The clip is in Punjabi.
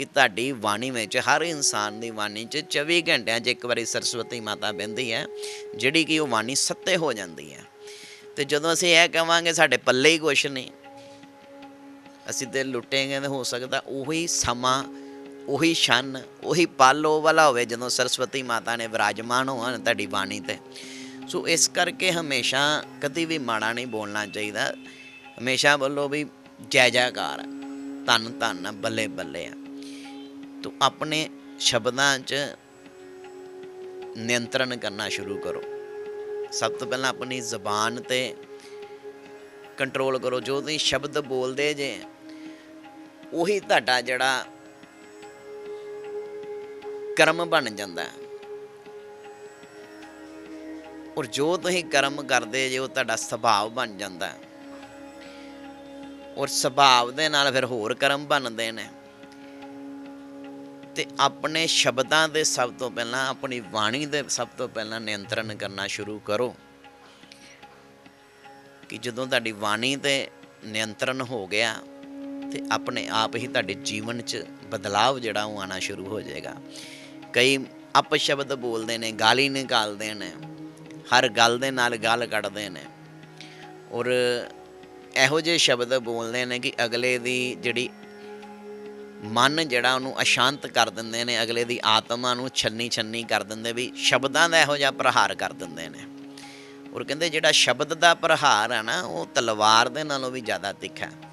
ਕਿ ਤੁਹਾਡੀ ਬਾਣੀ ਵਿੱਚ, ਹਰ ਇਨਸਾਨ ਦੀ ਬਾਣੀ 'ਚ 24 ਘੰਟਿਆਂ 'ਚ ਇੱਕ ਵਾਰੀ ਸਰਸਵਤੀ ਮਾਤਾ ਬਹਿੰਦੀ ਹੈ, ਜਿਹੜੀ ਕਿ ਉਹ ਬਾਣੀ ਸੱਤੇ ਹੋ ਜਾਂਦੀ ਹੈ। ਤੇ ਜਦੋਂ ਅਸੀਂ ਇਹ ਕਵਾਂਗੇ, ਸਾਡੇ ਪੱਲੇ ਹੀ ਕੁਛ ਨਹੀਂ। ਅਸੀਂ ਤੇ ਲੁੱਟੇਗੇ ਤਾਂ ਹੋ ਸਕਦਾ ਉਹੀ ਸਮਾਂ, ਉਹੀ ਛੰਨ, ਉਹੀ ਪਲ ਉਹ ਵਾਲਾ ਹੋਵੇ ਜਦੋਂ ਸਰਸਵਤੀ ਮਾਤਾ ਨੇ ਵਿਰਾਜਮਾਨ ਹੋਣ ਤੁਹਾਡੀ ਬਾਣੀ ਤੇ। ਸੋ ਇਸ ਕਰਕੇ ਹਮੇਸ਼ਾ ਕਦੀ ਵੀ ਮਾੜਾ ਨਹੀਂ ਬੋਲਣਾ ਚਾਹੀਦਾ। ਹਮੇਸ਼ਾ ਬੋਲੋ ਵੀ ਜੈ ਜੈਕਾਰ, ਧੰਨ ਧੰਨ, ਬੱਲੇ ਬੱਲੇ। ਆ ਤੋ ਆਪਣੇ ਸ਼ਬਦਾਂ 'ਚ ਨਿਯੰਤਰਣ ਕਰਨਾ ਸ਼ੁਰੂ ਕਰੋ। ਸਭ ਤੋਂ ਪਹਿਲਾਂ ਆਪਣੀ ਜ਼ਬਾਨ ਤੇ ਕੰਟਰੋਲ ਕਰੋ। ਜੋ ਤੁਸੀਂ ਸ਼ਬਦ ਬੋਲਦੇ ਜੇ, ਉਹੀ ਤੁਹਾਡਾ ਜਿਹੜਾ ਕਰਮ ਬਣ ਜਾਂਦਾ। ਹੈ ਔਰ ਜੋ ਤੁਸੀਂ ਕਰਮ ਕਰਦੇ ਜੇ, ਉਹ ਤੁਹਾਡਾ ਸੁਭਾਅ ਬਣ ਜਾਂਦਾ। ਔਰ ਸੁਭਾਅ ਦੇ ਨਾਲ ਫਿਰ ਹੋਰ ਕਰਮ ਬਣਦੇ ਨੇ। ਤੇ ਆਪਣੇ ਸ਼ਬਦਾਂ ਦੇ ਸਭ ਤੋਂ ਪਹਿਲਾਂ, ਆਪਣੀ ਬਾਣੀ ਦੇ ਸਭ ਤੋਂ ਪਹਿਲਾਂ ਨਿਯੰਤਰਣ ਕਰਨਾ ਸ਼ੁਰੂ ਕਰੋ। ਕਿ ਜਦੋਂ ਤੁਹਾਡੀ ਬਾਣੀ ਤੇ ਨਿਯੰਤਰਣ ਹੋ ਗਿਆ ਤੇ ਆਪਣੇ ਆਪ ਹੀ ਤੁਹਾਡੇ ਜੀਵਨ 'ਚ ਬਦਲਾਵ ਜਿਹੜਾ ਉਹ ਆਣਾ ਸ਼ੁਰੂ ਹੋ ਜਾਏਗਾ। ਕਈ ਅਪਸ਼ਬਦ ਬੋਲਦੇ ਨੇ, ਗਾਲੀ ਨਿਕਾਲਦੇ ਨੇ, ਹਰ ਗੱਲ ਦੇ ਨਾਲ ਗੱਲ ਕੱਢਦੇ ਨੇ। ਔਰ ਇਹੋ ਜਿਹੇ ਸ਼ਬਦ ਬੋਲਦੇ ਨੇ ਕਿ ਅਗਲੇ ਦੀ ਜਿਹੜੀ ਮਨ ਜਿਹੜਾ ਉਹਨੂੰ ਅਸ਼ਾਂਤ ਕਰ ਦਿੰਦੇ ਨੇ, ਅਗਲੇ ਦੀ ਆਤਮਾ ਨੂੰ ਛੰਨੀ ਛੰਨੀ ਕਰ ਦਿੰਦੇ ਵੀ ਸ਼ਬਦਾਂ ਦਾ ਇਹੋ ਜਿਹਾ ਪ੍ਰਹਾਰ ਕਰ ਦਿੰਦੇ ਨੇ। ਔਰ ਕਹਿੰਦੇ ਜਿਹੜਾ ਸ਼ਬਦ ਦਾ ਪ੍ਰਹਾਰ ਹੈ ਨਾ, ਉਹ ਤਲਵਾਰ ਦੇ ਨਾਲੋਂ ਵੀ ਜ਼ਿਆਦਾ ਤਿੱਖਾ ਹੈ।